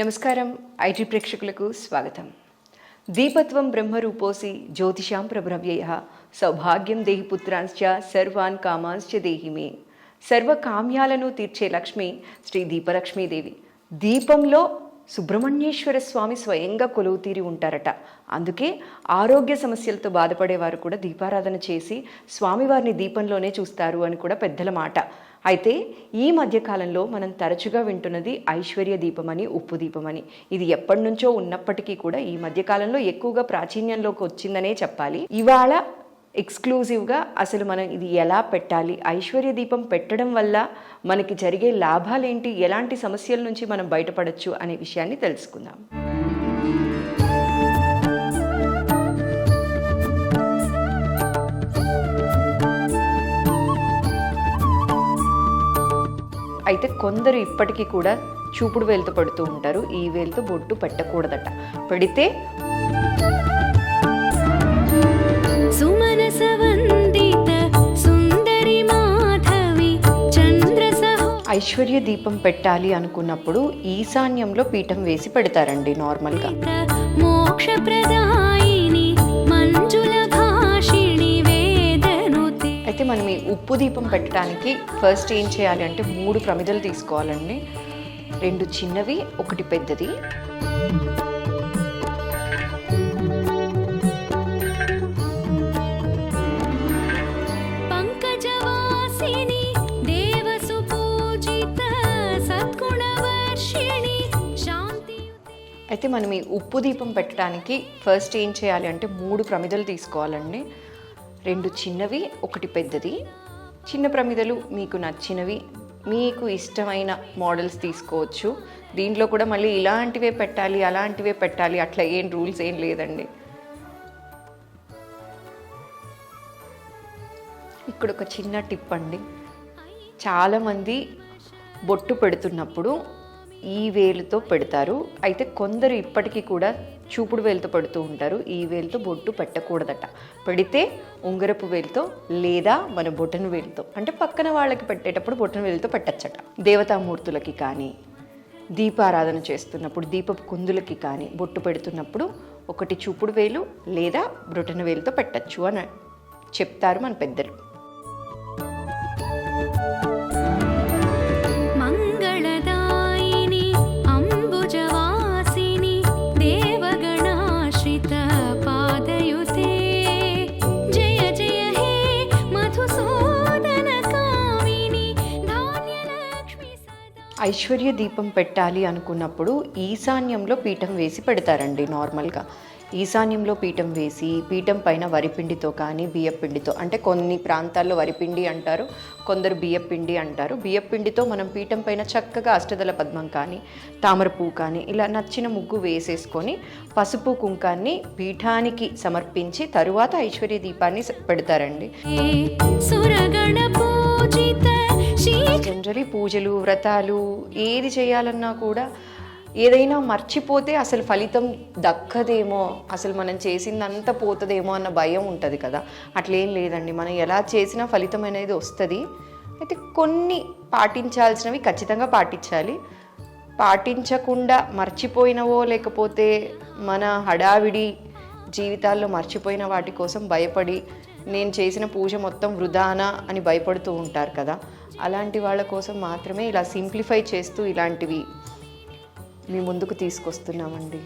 నమస్కారం ఐటీ ప్రేక్షకులకు స్వాగతం. దీపత్వం బ్రహ్మరూపోసి జ్యోతిషాం ప్రభ్రవ్యయ సౌభాగ్యం దేహి పుత్రాంశ్చ సర్వాన్ కామాంశ్చ దేహి మే. సర్వ కామ్యాలను తీర్చే లక్ష్మి శ్రీ దీపలక్ష్మీదేవి దీపంలో సుబ్రహ్మణ్యేశ్వర స్వామి స్వయంగా కొలువు తీరి ఉంటారట. అందుకే ఆరోగ్య సమస్యలతో బాధపడేవారు కూడా దీపారాధన చేసి స్వామివారిని దీపంలోనే చూస్తారు అని కూడా పెద్దల మాట. అయితే ఈ మధ్యకాలంలో మనం తరచుగా వింటున్నది ఐశ్వర్య దీపమని ఉప్పు దీపమని. ఇది ఎప్పటి నుంచో ఉన్నప్పటికీ కూడా ఈ మధ్యకాలంలో ఎక్కువగా ప్రాచీన్యంలోకి వచ్చిందనే చెప్పాలి. ఇవాళ ఎక్స్క్లూజివ్గా అసలు మనం ఇది ఎలా పెట్టాలి? ఐశ్వర్య దీపం పెట్టడం వల్ల మనకి జరిగే లాభాలేంటి? ఎలాంటి సమస్యల నుంచి మనం బయటపడచ్చు అనే విషయాన్ని తెలుసుకుందాం. అయితే కొందరు ఇప్పటికీ కూడా చూపుడు వేలుతో పడుతూ ఉంటారు. ఈ వేలుతో బొట్టు పెట్టకూడదట. పెడితే ఐశ్వర్య దీపం పెట్టాలి అనుకున్నప్పుడు ఈశాన్యంలో పీఠం వేసి పెడతారండి నార్మల్గా. మోక్షప్రదాయిని అయితే మనం ఈ ఉప్పు దీపం పెట్టడానికి ఫస్ట్ ఏం చేయాలి అంటే మూడు ప్రమిదలు తీసుకోవాలండి. రెండు చిన్నవి ఒకటి పెద్దది. అయితే మనం ఈ ఉప్పు దీపం పెట్టడానికి ఫస్ట్ ఏం చేయాలి అంటే మూడు ప్రమిదలు తీసుకోవాలండి. రెండు చిన్నవి ఒకటి పెద్దది. చిన్న ప్రమిదలు మీకు నచ్చినవి మీకు ఇష్టమైన మోడల్స్ తీసుకోవచ్చు. దీంట్లో కూడా మళ్ళీ ఇలాంటివే పెట్టాలి అలాంటివే పెట్టాలి అట్లా ఏం రూల్స్ ఏం లేదండి. ఇక్కడ ఒక చిన్న టిప్ అండి. చాలామంది బొట్టు పెడుతున్నప్పుడు ఈ వేలుతో పెడతారు. అయితే కొందరు ఇప్పటికీ కూడా చూపుడు వేలుతో పడుతూ ఉంటారు. ఈ వేలుతో బొట్టు పెట్టకూడదట. పెడితే ఉంగరపు వేలుతో లేదా మన బొటన వేలుతో అంటే పక్కన వాళ్ళకి పెట్టేటప్పుడు బొటన వేలుతో పెట్టచ్చట. దేవతామూర్తులకి కానీ దీపారాధన చేస్తున్నప్పుడు దీపపు కుందులకి కానీ బొట్టు పెడుతున్నప్పుడు ఒకటి చూపుడు వేలు లేదా బొటన వేలుతో పెట్టచ్చు అని చెప్తారు మన పెద్దలు. ఐశ్వర్య దీపం పెట్టాలి అనుకున్నప్పుడు ఈశాన్యంలో పీఠం వేసి పెడతారండి నార్మల్గా. ఈశాన్యంలో పీఠం వేసి పీఠం పైన వరిపిండితో కానీ బియ్యపిండితో అంటే కొన్ని ప్రాంతాల్లో వరిపిండి అంటారు కొందరు బియ్యపిండి అంటారు. బియ్యపిండితో మనం పీఠం పైన చక్కగా అష్టదల పద్మం కానీ తామర పువ్వు కానీ ఇలా నచ్చిన ముగ్గు వేసేసుకొని పసుపు కుంకాన్ని పీఠానికి సమర్పించి తరువాత ఐశ్వర్య దీపాన్ని పెడతారండి. సురగణ జనరలీ పూజలు వ్రతాలు ఏది చేయాలన్నా కూడా ఏదైనా మర్చిపోతే అసలు ఫలితం దక్కదేమో అసలు మనం చేసిందంతా పోతుందేమో అన్న భయం ఉంటుంది కదా. అట్లేం లేదండి. మనం ఎలా చేసినా ఫలితం అనేది వస్తుంది. అయితే కొన్ని పాటించాల్సినవి ఖచ్చితంగా పాటించాలి. పాటించకుండా మర్చిపోయినవో లేకపోతే మన హడావిడి జీవితాల్లో మర్చిపోయిన వాటి కోసం భయపడి నేను చేసిన పూజ మొత్తం వృధానా అని భయపడుతూ ఉంటారు కదా. అలాంటి వాళ్ళ కోసం మాత్రమే ఇలా సింప్లిఫై చేస్తూ ఇలాంటివి మీ ముందుకు తీసుకొస్తున్నామండి.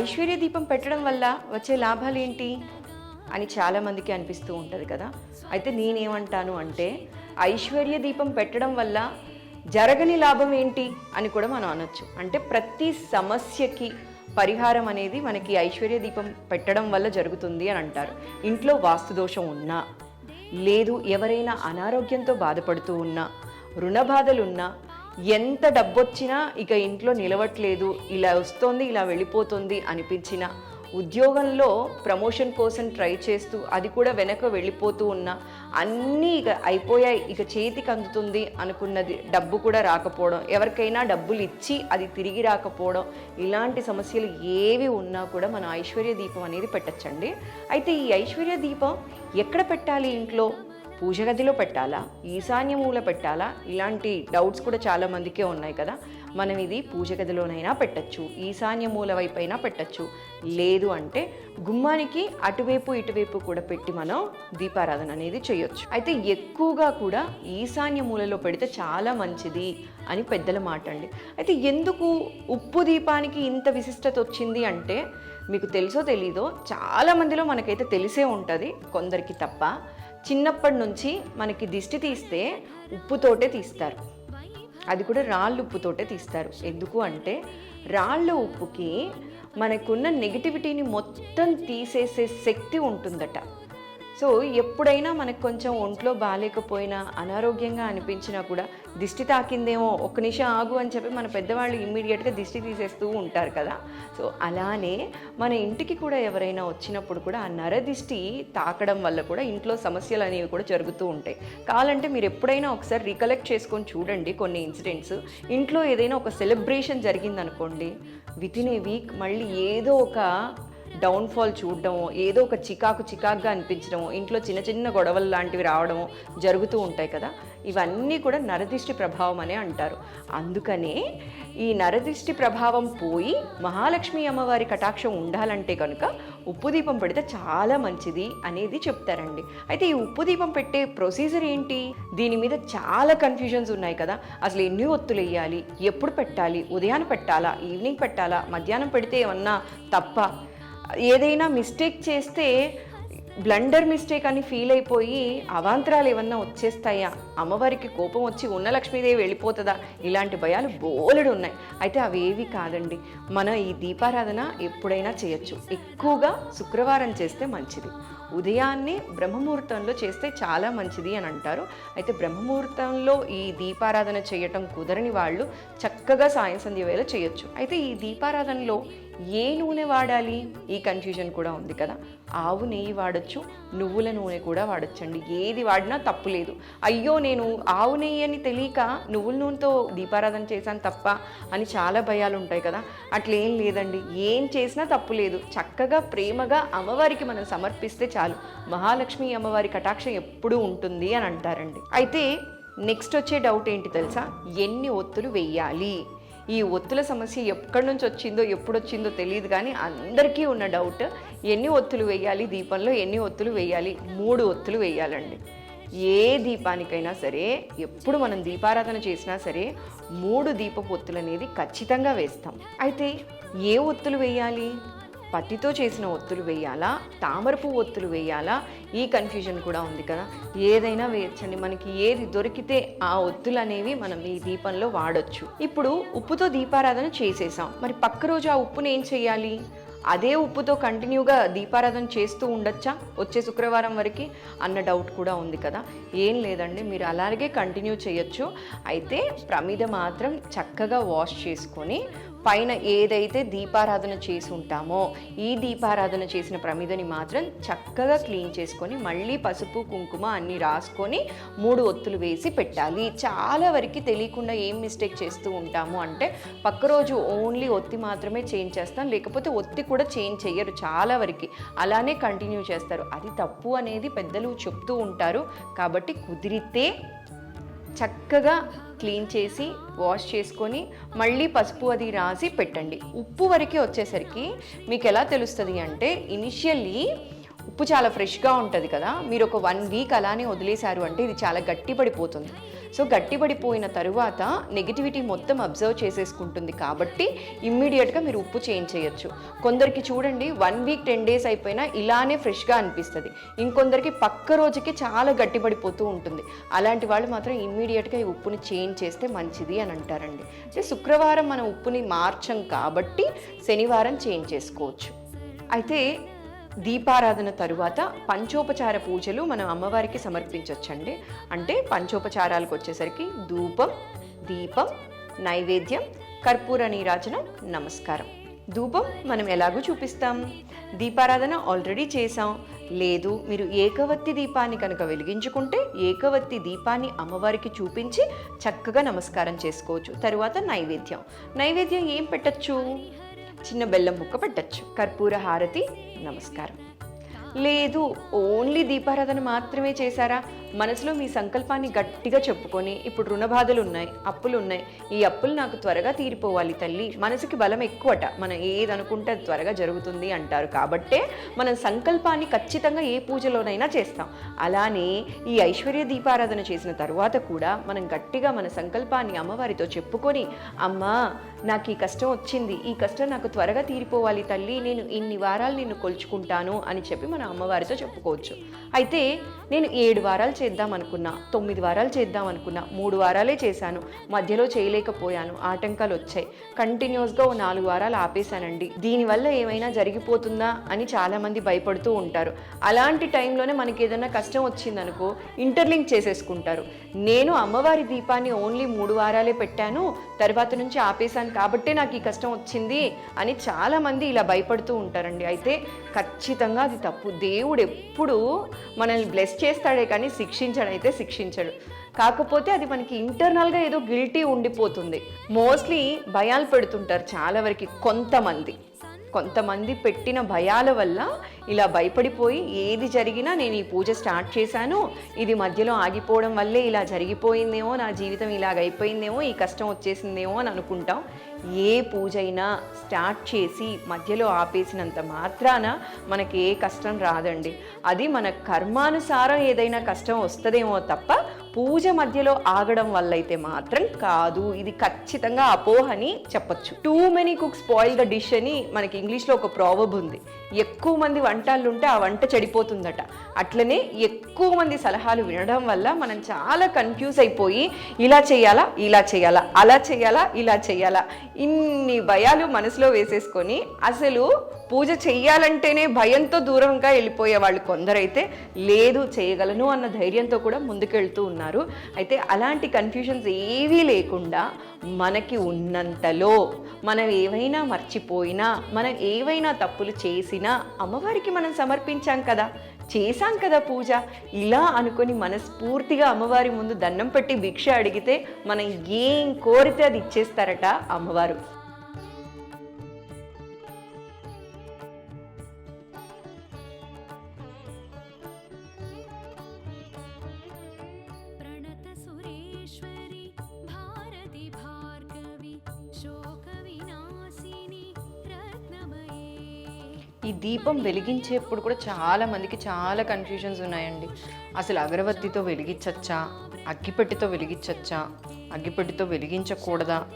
ఐశ్వర్య దీపం పెట్టడం వల్ల వచ్చే లాభాలు ఏంటి అని చాలామందికి అనిపిస్తూ ఉంటుంది కదా. అయితే నేనేమంటాను అంటే ఐశ్వర్య దీపం పెట్టడం వల్ల జరగని లాభం ఏంటి అని కూడా మనం అనొచ్చు. అంటే ప్రతి సమస్యకి పరిహారం అనేది మనకి ఐశ్వర్య దీపం పెట్టడం వల్ల జరుగుతుంది అని అంటారు. ఇంట్లో వాస్తు దోషం ఉన్నా లేదు ఎవరైనా అనారోగ్యంతో బాధపడుతూ ఉన్నా రుణ బాధలున్నా ఎంత డబ్బొచ్చినా ఇక ఇంట్లో నిలవట్లేదు ఇలా వస్తోంది ఇలా వెళ్ళిపోతుంది అనిపించిన ఉద్యోగంలో ప్రమోషన్ కోసం ట్రై చేస్తూ అది కూడా వెనక వెళ్ళిపోతూ ఉన్న అన్నీ ఇక అయిపోయాయి ఇక చేతికి అందుతుంది అనుకున్నది డబ్బు కూడా రాకపోవడం ఎవరికైనా డబ్బులు ఇచ్చి అది తిరిగి రాకపోవడం ఇలాంటి సమస్యలు ఏవి ఉన్నా కూడా మనం ఐశ్వర్య దీపం అనేది పెట్టచ్చండి. అయితే ఈ ఐశ్వర్య దీపం ఎక్కడ పెట్టాలి ఇంట్లో? పూజ గదిలో పెట్టాలా? ఈశాన్య మూల పెట్టాలా? ఇలాంటి డౌట్స్ కూడా చాలా మందికే ఉన్నాయి కదా. మనం ఇది పూజ గదిలోనైనా పెట్టచ్చు. ఈశాన్య మూల వైపైనా పెట్టచ్చు. లేదు అంటే గుమ్మానికి అటువైపు ఇటువైపు కూడా పెట్టి మనం దీపారాధన అనేది చేయొచ్చు. అయితే ఎక్కువగా కూడా ఈశాన్య మూలలో పెడితే చాలా మంచిది అని పెద్దల మాట అండి అయితే ఎందుకు ఉప్పు దీపానికి ఇంత విశిష్టత వచ్చింది అంటే మీకు తెలుసో తెలీదో చాలా మందిలో మనకైతే తెలిసే ఉంటుంది. కొందరికి తప్ప. చిన్నప్పటి నుంచి మనకి దిష్టి తీస్తే ఉప్పుతోటే తీస్తారు. అది కూడా రాళ్ళు ఉప్పుతోటే తీస్తారు. ఎందుకు అంటే రాళ్ళ ఉప్పుకి మనకున్న నెగిటివిటీని మొత్తం తీసేసే శక్తి ఉంటుందట. సో ఎప్పుడైనా మనకు కొంచెం ఒంట్లో బాగాలేకపోయినా అనారోగ్యంగా అనిపించినా కూడా దిష్టి తాకిందేమో ఒక్క నిమిషం ఆగు అని చెప్పి మన పెద్దవాళ్ళు ఇమ్మీడియట్గా దిష్టి తీసేస్తూ ఉంటారు కదా. సో అలానే మన ఇంటికి కూడా ఎవరైనా వచ్చినప్పుడు కూడా ఆ నర దిష్టి తాకడం వల్ల కూడా ఇంట్లో సమస్యలు అనేవి కూడా జరుగుతూ ఉంటాయి. కావాలంటే మీరు ఎప్పుడైనా ఒకసారి రికలెక్ట్ చేసుకొని చూడండి కొన్ని ఇన్సిడెంట్స్ ఇంట్లో ఏదైనా ఒక సెలబ్రేషన్ జరిగిందనుకోండి విత్ ఇన్ ఏ వీక్ మళ్ళీ ఏదో ఒక డౌన్ఫాల్ చూడడము ఏదో ఒక చికాకు చికాకుగా అనిపించడము ఇంట్లో చిన్న చిన్న గొడవలు లాంటివి రావడము జరుగుతూ ఉంటాయి కదా. ఇవన్నీ కూడా నరదిష్టి ప్రభావం అనే అంటారు. అందుకనే ఈ నరదిష్టి ప్రభావం పోయి మహాలక్ష్మి అమ్మవారి కటాక్షం ఉండాలంటే కనుక ఉప్పు దీపం పెడితే చాలా మంచిది అనేది చెప్తారండి. అయితే ఈ ఉప్పు దీపం పెట్టే ప్రొసీజర్ ఏంటి? దీని మీద చాలా కన్ఫ్యూజన్స్ ఉన్నాయి కదా. అసలు ఎన్ని ఒత్తులు వేయాలి? ఎప్పుడు పెట్టాలి? ఉదయాన్ని పెట్టాలా? ఈవినింగ్ పెట్టాలా? మధ్యాహ్నం పెడితే ఏమన్నా తప్ప ఏదైనా మిస్టేక్ చేస్తే బ్లండర్ మిస్టేక్ అని ఫీల్ అయిపోయి అవాంతరాలు ఏమన్నా వచ్చేస్తాయా? అమ్మవారికి కోపం వచ్చి ఉన్న లక్ష్మీదేవి వెళ్ళిపోతుందా? ఇలాంటి భయాలు బోలెడు ఉన్నాయి. అయితే అవేవి కాదండి. మన ఈ దీపారాధన ఎప్పుడైనా చేయొచ్చు. ఎక్కువగా శుక్రవారం చేస్తే మంచిది. ఉదయాన్నే బ్రహ్మముహూర్తంలో చేస్తే చాలా మంచిది అని అంటారు. అయితే బ్రహ్మముహూర్తంలో ఈ దీపారాధన చేయటం కుదరని వాళ్ళు చక్కగా సాయం సంధ్య వేళ చేయొచ్చు. అయితే ఈ దీపారాధనలో ఏ నూనె వాడాలి? ఈ కన్ఫ్యూజన్ కూడా ఉంది కదా. ఆవు నెయ్యి వాడచ్చు నువ్వుల నూనె కూడా వాడచ్చండి. ఏది వాడినా తప్పు లేదు. అయ్యో నేను ఆవు నెయ్యి అని తెలియక నువ్వుల నూనెతో దీపారాధన చేశాను తప్ప అని చాలా భయాలు ఉంటాయి కదా. అట్లేం లేదండి. ఏం చేసినా తప్పు లేదు. చక్కగా ప్రేమగా అమ్మవారికి మనం సమర్పిస్తే చాలు. మహాలక్ష్మి అమ్మవారి కటాక్షం ఎప్పుడూ ఉంటుంది అని అంటారండి. అయితే నెక్స్ట్ వచ్చే డౌట్ ఏంటి తెలుసా? ఎన్ని ఒత్తులు వెయ్యాలి ఈ ఒత్తుల సమస్య ఎక్కడి నుంచి వచ్చిందో ఎప్పుడు వచ్చిందో తెలియదు కానీ అందరికీ ఉన్న డౌట్ ఎన్ని ఒత్తులు వేయాలి దీపంలో ఎన్ని ఒత్తులు వేయాలి? మూడు ఒత్తులు వేయాలండి. ఏ దీపానికైనా సరే ఎప్పుడు మనం దీపారాధన చేసినా సరే మూడు దీపపు ఒత్తులు అనేది ఖచ్చితంగా వేస్తాం. అయితే ఏ ఒత్తులు వేయాలి? పత్తితో చేసిన ఒత్తులు వేయాలా? తామరపు ఒత్తులు వేయాలా? ఈ కన్ఫ్యూజన్ కూడా ఉంది కదా. ఏదైనా వేయచ్చండి. మనకి ఏది దొరికితే ఆ ఒత్తులు అనేవి మనం ఈ దీపంలో వాడచ్చు. ఇప్పుడు ఉప్పుతో దీపారాధన చేసేసాం. మరి పక్క రోజు ఆ ఉప్పుని ఏం చేయాలి? అదే ఉప్పుతో కంటిన్యూగా దీపారాధన చేస్తూ ఉండొచ్చా? వచ్చే శుక్రవారం వరకు అన్న డౌట్ కూడా ఉంది కదా. ఏం లేదండి. మీరు అలాగే కంటిన్యూ చేయొచ్చు. అయితే ప్రమిద మాత్రం చక్కగా వాష్ చేసుకొని పైన ఏదైతే దీపారాధన చేసి ఉంటామో ఈ దీపారాధన చేసిన ప్రమిదని మాత్రం చక్కగా క్లీన్ చేసుకొని మళ్ళీ పసుపు కుంకుమ అన్నీ రాసుకొని మూడు ఒత్తులు వేసి పెట్టాలి. చాలా వరకు తెలియకుండా ఏం మిస్టేక్ చేస్తూ ఉంటాము అంటే పక్క రోజు ఓన్లీ ఒత్తి మాత్రమే చేంజ్ చేస్తాం. లేకపోతే ఒత్తి కూడా చేంజ్ చేయరు చాలా వరకు. అలానే కంటిన్యూ చేస్తారు. అది తప్పు అనేది పెద్దలు చెప్తూ ఉంటారు. కాబట్టి కుదిరితే చక్కగా క్లీన్ చేసి వాష్ చేసుకొని మళ్ళీ పసుపు అది రాసి పెట్టండి. ఉప్పు వరకే వచ్చేసరికి మీకు ఎలా తెలుస్తుంది అంటే ఇనిషియల్లీ ఉప్పు చాలా ఫ్రెష్గా ఉంటుంది కదా. మీరు ఒక వన్ వీక్ అలానే వదిలేశారు అంటే ఇది చాలా గట్టిపడిపోతుంది. సో గట్టిపడిపోయిన తరువాత నెగిటివిటీ మొత్తం అబ్జర్వ్ చేసేసుకుంటుంది కాబట్టి ఇమ్మీడియట్గా మీరు ఉప్పు చేంజ్ చేయొచ్చు. కొందరికి చూడండి వన్ వీక్ టెన్ డేస్ అయిపోయినా ఇలానే ఫ్రెష్గా అనిపిస్తుంది. ఇంకొందరికి పక్క రోజుకి చాలా గట్టిపడిపోతూ ఉంటుంది. అలాంటి వాళ్ళు మాత్రం ఇమ్మీడియట్గా ఈ ఉప్పుని చేంజ్ చేస్తే మంచిది అని అంటారండి. అంటే శుక్రవారం మనం ఉప్పుని మార్చం కాబట్టి శనివారం చేంజ్ చేసుకోవచ్చు. అయితే దీపారాధన తరువాత పంచోపచార పూజలు మనం అమ్మవారికి సమర్పించవచ్చండి అంటే పంచోపచారాలకు వచ్చేసరికి ధూపం దీపం నైవేద్యం కర్పూర నీరాజనం నమస్కారం. ధూపం మనం ఎలాగూ చూపిస్తాం? దీపారాధన ఆల్రెడీ చేసాం లేదు మీరు ఏకవత్తి దీపాన్ని కనుక వెలిగించుకుంటే ఏకవత్తి దీపాన్ని అమ్మవారికి చూపించి చక్కగా నమస్కారం చేసుకోవచ్చు. తరువాత నైవేద్యం. నైవేద్యం ఏం పెట్టచ్చు? చిన్న బెల్లం ముక్క పెట్టచ్చు. కర్పూర హారతి నమస్కారం. లేదు ఓన్లీ దీపారాధన మాత్రమే చేశారా? మనసులో మీ సంకల్పాన్ని గట్టిగా చెప్పుకొని ఇప్పుడు రుణ బాధలు ఉన్నాయి అప్పులు ఉన్నాయి ఈ అప్పులు నాకు త్వరగా తీరిపోవాలి తల్లి. మనసుకి బలం ఎక్కువట. మనం ఏది అనుకుంటే అది త్వరగా జరుగుతుంది అంటారు. కాబట్టే మనం సంకల్పాన్ని ఖచ్చితంగా ఏ పూజలోనైనా చేస్తాం. అలానే ఈ ఐశ్వర్య దీపారాధన చేసిన తర్వాత కూడా మనం గట్టిగా మన సంకల్పాన్ని అమ్మవారితో చెప్పుకొని అమ్మా నాకు ఈ కష్టం వచ్చింది. ఈ కష్టం నాకు త్వరగా తీరిపోవాలి తల్లి. నేను ఇన్ని వారాలు నిన్ను కొలుచుకుంటాను అని చెప్పి మన అమ్మవారితో చెప్పుకోవచ్చు. అయితే నేను ఏడు వారాలు చేద్దాం అనుకున్నా తొమ్మిది వారాలు చేద్దాం అనుకున్నా మూడు వారాలే చేశాను. మధ్యలో చేయలేకపోయాను ఆటంకాలు వచ్చాయి. కంటిన్యూస్గా ఓ నాలుగు వారాలు ఆపేశానండి. దీనివల్ల ఏమైనా జరిగిపోతుందా అని చాలామంది భయపడుతూ ఉంటారు. అలాంటి టైంలోనే మనకి ఏదైనా కష్టం వచ్చిందనుకో ఇంటర్లింక్ చేసేసుకుంటారు. నేను అమ్మవారి దీపాన్ని ఓన్లీ మూడు వారాలే పెట్టాను తర్వాత నుంచి ఆపేశాను కాబట్టే నాకు ఈ కష్టం వచ్చింది అని చాలామంది ఇలా భయపడుతూ ఉంటారండి. అయితే ఖచ్చితంగా అది తప్పు. దేవుడు ఎప్పుడు మనల్ని బ్లెస్ చేస్తాడే కానీ శిక్షించడైతే శిక్షించడు. కాకపోతే అది మనకి ఇంటర్నల్గా ఏదో గిల్టీ ఉండిపోతుంది. మోస్ట్లీ భయాలు పెడుతుంటారు చాలా వరకు కొంతమంది. కొంతమంది పెట్టిన భయాల వల్ల ఇలా భయపడిపోయి ఏది జరిగినా నేను ఈ పూజ స్టార్ట్ చేశాను. ఇది మధ్యలో ఆగిపోవడం వల్లే ఇలా జరిగిపోయిందేమో నా జీవితం ఇలాగ అయిపోయిందేమో ఈ కష్టం వచ్చేసిందేమో అని అనుకుంటాం. ఏ పూజ అయినా స్టార్ట్ చేసి మధ్యలో ఆపేసినంత మాత్రాన మనకి ఏ కష్టం రాదండి. అది మన కర్మానుసారం ఏదైనా కష్టం వస్తుందేమో తప్ప పూజ మధ్యలో ఆగడం వల్ల అయితే మాత్రం కాదు. ఇది ఖచ్చితంగా అపోహని చెప్పొచ్చు. Too many cook spoil the dish అని మనకి ఇంగ్లీష్లో ఒక ప్రావబ్ ఉంది. ఎక్కువ మంది వంటలు ఉంటే ఆ వంట చెడిపోతుందట. అట్లనే ఎక్కువ మంది సలహాలు వినడం వల్ల మనం చాలా కన్ఫ్యూజ్ అయిపోయి ఇలా చేయాలా ఇలా చేయాలా అలా చేయాలా ఇలా చేయాలా ఇన్ని భయాలు మనసులో వేసేసుకొని అసలు పూజ చెయ్యాలంటేనే భయంతో దూరంగా వెళ్ళిపోయే వాళ్ళు కొందరైతే లేదు చేయగలను అన్న ధైర్యంతో కూడా ముందుకెళ్తూ ఉన్నారు. అయితే అలాంటి కన్ఫ్యూజన్స్ ఏవీ లేకుండా మనకి ఉన్నంతలో మనం ఏవైనా మర్చిపోయినా మనం ఏవైనా తప్పులు చేసినా అమ్మవారికి మనం సమర్పించాం కదా చేశాం కదా పూజ. ఇలా అనుకొని మనస్ఫూర్తిగా అమ్మవారి ముందు దండం పెట్టి భిక్ష అడిగితే మనం ఏం కోరితే అది ఇచ్చేస్తారట అమ్మవారు. ఈ దీపం వెలిగించేప్పుడు కూడా చాలా మందికి చాలా కన్ఫ్యూజన్స్ ఉన్నాయండి. అసలు అగరబత్తితో వెలిగించచ్చా? అగ్గిపెట్టితో వెలిగించచ్చా? అగ్గిపెట్టితో వెలిగించకూడదా?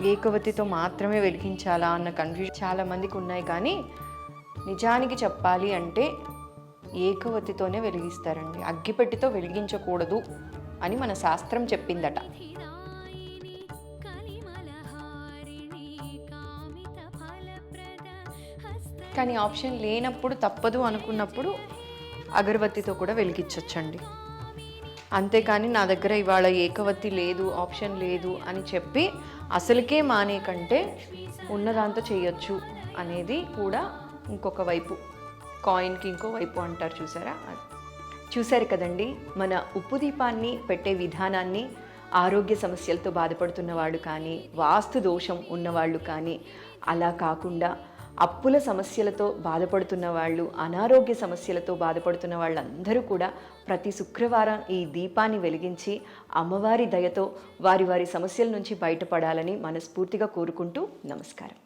ఏకవతితో మాత్రమే వెలిగించాలా అన్న కన్ఫ్యూజన్ చాలా మందికి ఉన్నాయి. కానీ నిజానికి చెప్పాలి అంటే ఏకవతితోనే వెలిగిస్తారండి. అగ్గిపెట్టితో వెలిగించకూడదు అని మన శాస్త్రం చెప్పిందట. కానీ ఆప్షన్ లేనప్పుడు తప్పదు అనుకున్నప్పుడు అగరబత్తితో కూడా వెలిగించవచ్చండి అంతేకాని నా దగ్గర ఇవాళ ఏకవత్తి లేదు ఆప్షన్ లేదు అని చెప్పి అసలుకే మానే కంటే ఉన్నదాంతో చేయొచ్చు అనేది కూడా ఇంకొక వైపు కాయిన్కి ఇంకో వైపు అంటారు చూసారా? చూశారు కదండి మన ఉప్పు దీపాన్ని పెట్టే విధానాన్ని ఆరోగ్య సమస్యలతో బాధపడుతున్నవాడు కానీ వాస్తు దోషం ఉన్నవాళ్ళు కానీ అలా కాకుండా అప్పుల సమస్యలతో బాధపడుతున్న వాళ్ళు అనారోగ్య సమస్యలతో బాధపడుతున్న వాళ్ళందరూ కూడా ప్రతి శుక్రవారం ఈ దీపాన్ని వెలిగించి అమ్మవారి దయతో వారి వారి సమస్యల నుంచి బయటపడాలని మనస్ఫూర్తిగా కోరుకుంటూ నమస్కారం.